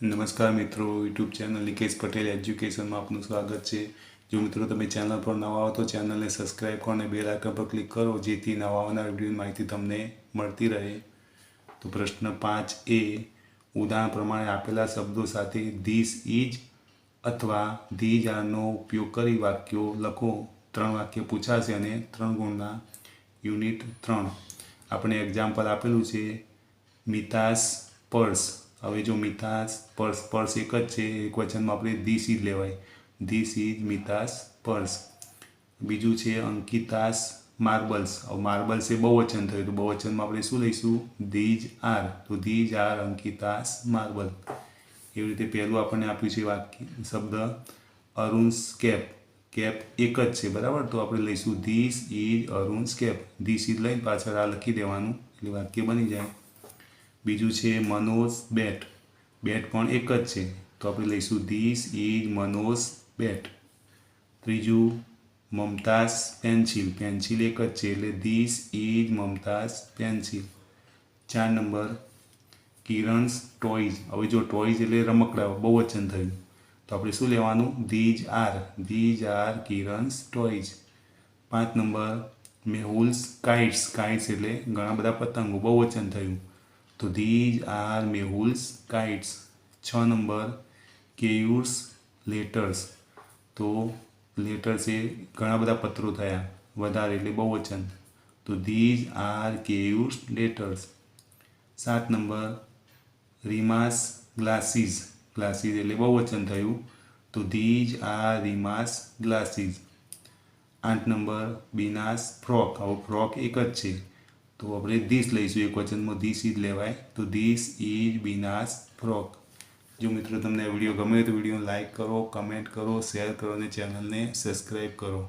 નમસ્કાર મિત્રો YouTube channel Nikesh Patel એજ્યુકેશનમાં આપનું સ્વાગત છે. જો મિત્રો તમે ચેનલ પર નવા હો તો ચેનલને સબસ્ક્રાઈબ કરો અને બેલ આઇકન પર ક્લિક કરો, જેથી નવા આવનાર વિડીયોની માહિતી તમને મળતી રહે. તો પ્રશ્ન પાંચ એ, ઉદાહરણ પ્રમાણે આપેલા શબ્દો સાથે ધીસ ઇજ અથવા ધીજ આરનો ઉપયોગ કરી વાક્યો લખો. ત્રણ વાક્ય પૂછાશે અને ત્રણ ગુણના યુનિટ ત્રણ. આપણે એક્ઝામ્પલ આપેલું છે, મિતાસ પર્સ. હવે જો મિતાસ પર્સ પર્સ એક જ છે એક વચનમાં આપણે ધીસ ઇઝ લેવાય. This is Mita's purse. બીજું છે અંકિતાસ માર્બલ્સ. હવે માર્બલ્સ એ બહુવચન થયું, તો બહુવચનમાં આપણે શું લઈશું? These are. તો ધીજ આર અંકિતાસ માર્બલ. એવી રીતે પહેલું આપણને આપ્યું છે વાક્ય, શબ્દ અરુણ્સ કેપ કેપ એક જ છે, બરાબર? તો આપણે લઈશું this is Arun's cap this is લઈને પાછળ આ લખી દેવાનું, એટલે વાક્ય બની જાય. બીજું છે મનોજ બેટ. બેટ પણ એક જ છે. તો આપણે લઈશું ધીસ ઇઝ મનોજ બેટ. ત્રીજું, મમતાઝ પેન્સિલ. પેન્સિલ એક જ છે એટલે ધીસ ઇઝ મમતાઝ પેન્સિલ. ચાર નંબર, કિરણ્સ ટોયઝ. હવે જો ટોયઝ એટલે રમકડા બહુ વચન થયું. તો આપણે શું લેવાનું? These are. These are Kiran's toys. પાંચ નંબર મેહુલ્સ કાઇટ્સ. કાઇટ્સ એટલે ઘણા બધા પતંગો. બહુ વચન થયું. તો ધીજ આર મેહુલ્સ કાઇટ્સ છ નંબર કેયુર્સ લેટર્સ તો લેટર્સ એ ઘણા બધા પત્રો થયા, વધારે એટલે બહુ વચન. તો ધીજ આર કેયુર્સ લેટર્સ સાત નંબર રીમાસ ગ્લાસીસ ગ્લાસીસ એટલે બહુ વચન થયું. તો ધીજ આર રીમાસ ગ્લાસીસ આઠ નંબર બીનાસ ફ્રોક આવો ફ્રોક એક જ છે. તો આપણે ધીસ લઈશું, એક વચનમાં ધીસ ઇજ લેવાય. તો ધીસ ઇઝ બિનાસ ફ્રોક. જો મિત્રો તમને વીડિયો ગમે તો વીડિયો લાઇક કરો કમેન્ટ કરો શેર કરો અને ચેનલને સબસ્ક્રાઈબ કરો.